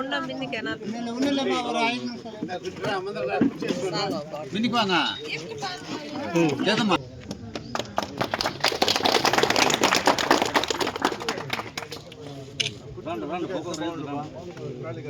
ఉండం బిందికి బిందికి వాంగా లేదమ్మా రండి రండి పోకో రండి రండి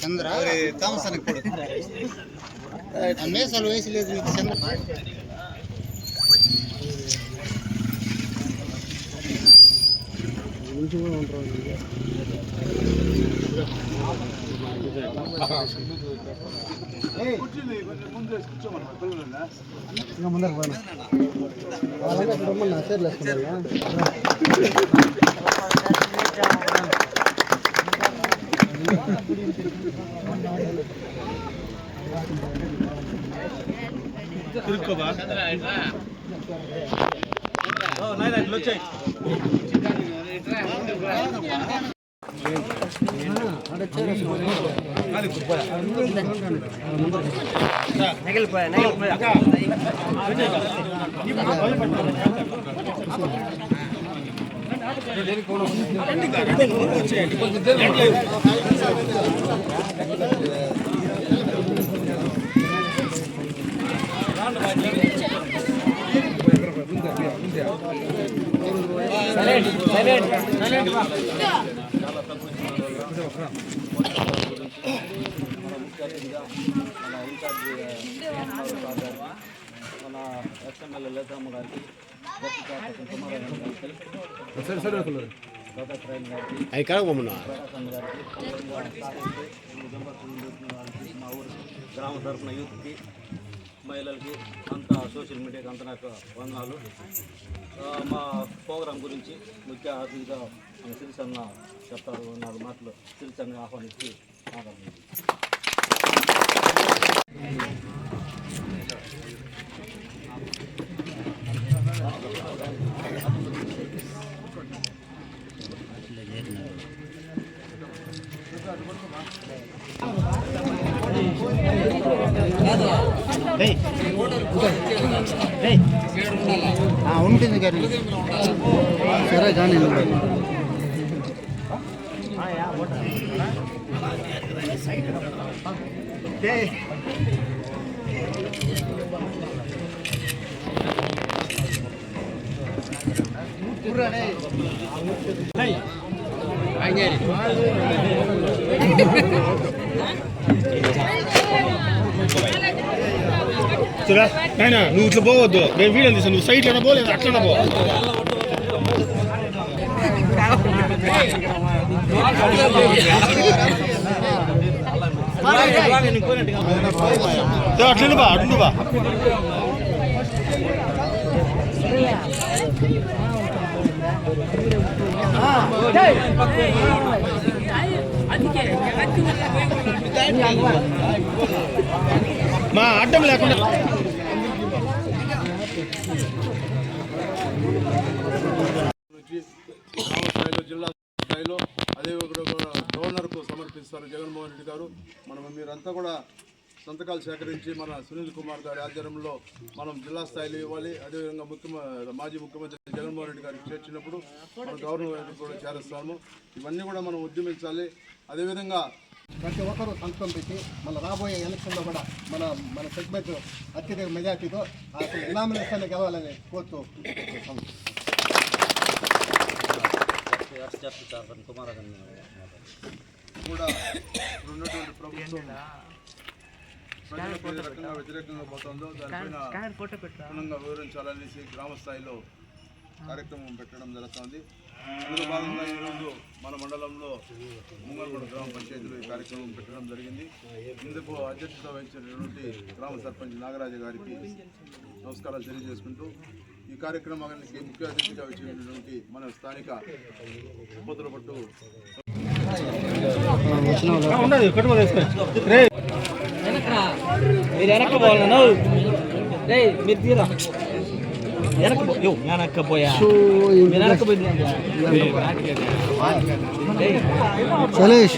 ಚಂದ್ರ ತಾಮಸನಕ್ಕೆ ಕೊಡು ಮೇಸಲು ವಯಸ್ಸಿಲ್ಲ ಚಂದ್ರ ಉಂಟು చంద్ర తామసానికి కొడుకు ఆ మేసాలు వయసు లేదు నీకు కొంచెం మన ఇన్ఛార్జి మన ఎస్ఎంఎల్ఏ లేతమ్మ గారికి గట్టి కార్పొరేషన్ కుమారాయణ గారికి దత్తాత్రేయన్ గారికి అవి కడగమన్నా ప్రకాశం గారికి మా ఊరు గ్రామ తరఫున యూత్కి మహిళలకి అంతా సోషల్ మీడియాకి అంత నాకు వందనాలు మా ప్రోగ్రాం గురించి ముఖ్య అతిథిగా మన సిరిసన్న చెప్తారు నాలుగు మాటలు. సిరిసన్న ఆహ్వానించి మాట్లాడుతుంది ఉంటుంది కానీ సరే కానీ చూడా నాయన నువ్వు ఇట్లా పోవద్దు. నేను వీడియో తీసాను నువ్వు సైడ్ అన్న పోలేదు అట్లా పో. అట్లా బా అటు బా అందుకే మా అడ్డం లేకుండా జిల్లా స్థాయిలో అదే కూడా గవర్నర్కు సమర్పిస్తారు జగన్మోహన్ రెడ్డి గారు. మనం మీరంతా కూడా సంతకాలు సేకరించి మన సునీల్ కుమార్ గారి ఆధ్వర్యంలో మనం జిల్లా స్థాయిలో ఇవ్వాలి. అదేవిధంగా ముఖ్యమంత్రి మాజీ ముఖ్యమంత్రి జగన్మోహన్ రెడ్డి గారికి చేర్చినప్పుడు మనం గవర్నర్ కూడా చేరుస్తాము. ఇవన్నీ కూడా మనం ఉద్యమించాలి. అదేవిధంగా ప్రతి ఒక్కరూ సంతకం పెట్టి మన రాబోయే ఎలక్షన్లో కూడా మన మన సెగ్మెంట్ అత్యధిక మెజార్టీతో అసలు ఇనామినేషన్ గెలవాలని కోరుతూ కూడా ఉన్నటువంటి ప్రభుత్వం ప్రజలకు రకంగా వ్యతిరేకంగా పోతుందో దానిపైన క్షుణ్ణంగా వివరించాలనేసి గ్రామ స్థాయిలో కార్యక్రమం పెట్టడం జరుగుతుంది. అందులో భాగంగా ఈరోజు మన మండలంలో ముంగల్గూడ గ్రామ పంచాయతీలో ఈ కార్యక్రమం పెట్టడం జరిగింది. ఇందుకు అధ్యక్షత వహించినటువంటి గ్రామ సర్పంచ్ నాగరాజు గారికి నమస్కారాలు తెలియజేసుకుంటూ ఈ కార్యక్రమానికి ముఖ్య అతిథిగా వచ్చినటువంటి మన స్థానిక ఉపద్రపట్టు ఉండదు మీరు వెనక్కి మీరు తీరా. వెనక్కి పో- యో, వెనక్కి పోయా మీరు వెనక్కి పోయింది సలేష్